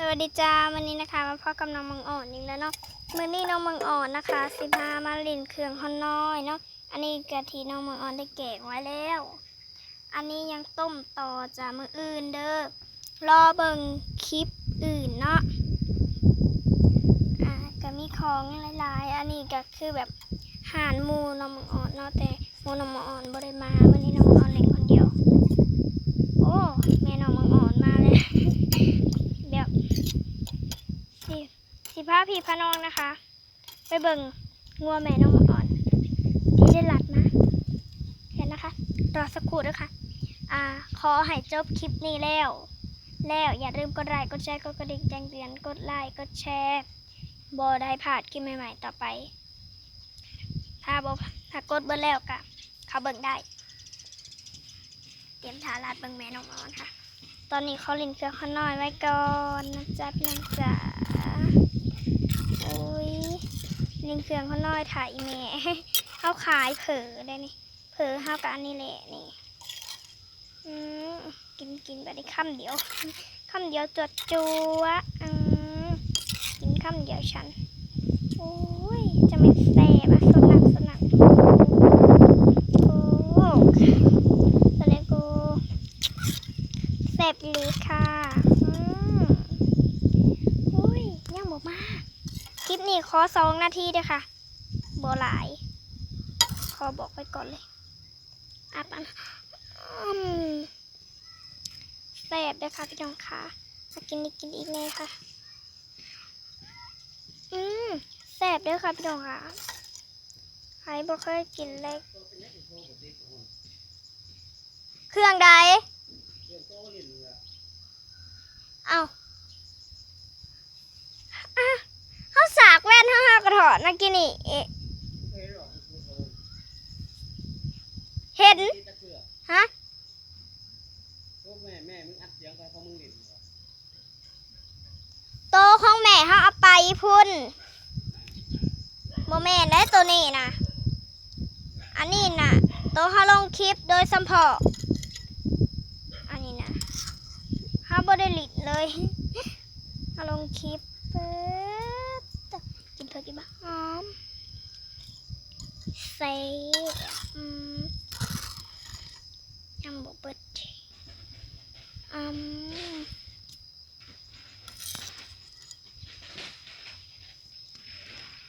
สวัสดีจ้าวันนี้นะคะมาพ่อกับน้องมังอ่อนอีกแล้วเนาะมื้อนี้น้องมังอ่อนนะคะสิพามาล่นเครื่องฮอนน้อยเนาะอันนี้กะทิน้องมังอ่อนได้แกงไว้แล้ว อันนี้ยังต้มต่อจากมืออื่นเด้อรอเบิ่งคลิปอื่นเนาะอ่าก็มีของหลายๆ อันนี้ก็คือแบบหารหมูน้องมังอ่อนเนาะแต่มูน้องมังอ่อนบ่ได้มาวันนี้น้องมังอ่อนเล่นคนเดียว โอ้แม่น้องมังอ่อนมาเลย แบบสิ สิพาพี่พาน้องนะคะ ไปเบิ่งงัวแม่น้องอ่อน ที่ได้หลัดมาเห็นนะคะรอสักครู่ด้วยค่ะ อ่า ขอให้จบคลิปนี้แล้ว แล้วอย่าลืมกดไลค์กดแชร์กดกระดิ่งแจ้งเตือนกดไลค์กดแชร์บอได้พลาดคลิปใหม่ๆต่อไป ถ้าบอถ้ากดเบิ่งแล้วก็เขาเบิ่งได้ เตรียมทาลาดเบิ่งแม่น้องอ่อนค่ะตอนนี้เขาลินเครื่องข้างน้อยไว้ก่อนนะจ๊ะพี่น้องจ๋า ลินเครื่องข้าน้อยถ่ายอีเมเขาขายเผลอได้นี่เผลอเฮากับอันนี้แหละนี่อืมกินกินแบบนี้คำเดียวคำเดียวจวดจัวอืมกินคำเดียวฉันโอ้ยจะไม่แซบอะสนับสนับโอ้ตอนนี้กูแซบอีหลีค่ะ อืมอุ้ยยังบอกมา คลิป นี้ขอสองนาทีเด้อค่ะบหลาย ขอบอกไว้ก่อนเลยอาปันอืมแซ่บเด้อค่ะพี่น้องค่ะมากินอีกกินอีกเลยค่ะ อืมแซ่บเด้อค่ะพี่น้องค่ะใครบอกเคยกินเลยเครื่องใดเอาอะเขาสากแว่นเขา หากระถอดนะกินนี่เอ๊ะเห็นฮะแม่แม่มึงอัดเสียงไปเพราะมึงหลินเหรอโตวของแม่เขาเอาไปพุ่นโมแม่นได้ตัวนี้นะอันนี้นะโตวเขาลงคลิปโดยสัมพออันนี้นะเขาบ่ได้หลิดเลยเขาลงคลิปเปิดกินเถอะกิบ้าหอมเซ่อืมยังบ่เปิดอืม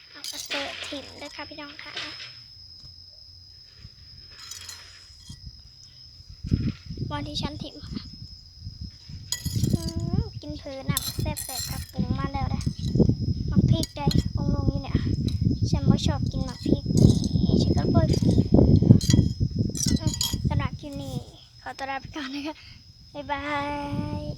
เอากระเตอะถิ่มด้วยค่ะพี่น้องค่ะวันที่ฉันถิ่มกินพลินอะแซ่บๆกับปรุงมาแล้วนะหมักพริกได้องลงอยู่เนี่ย ฉันไม่ชอบกินหมักพริกนี่ฉันก็บ่อยกินอืมสำหรับคลิปนี้ขอตัว ลาไปก่อนนะคะบ๊ายบาย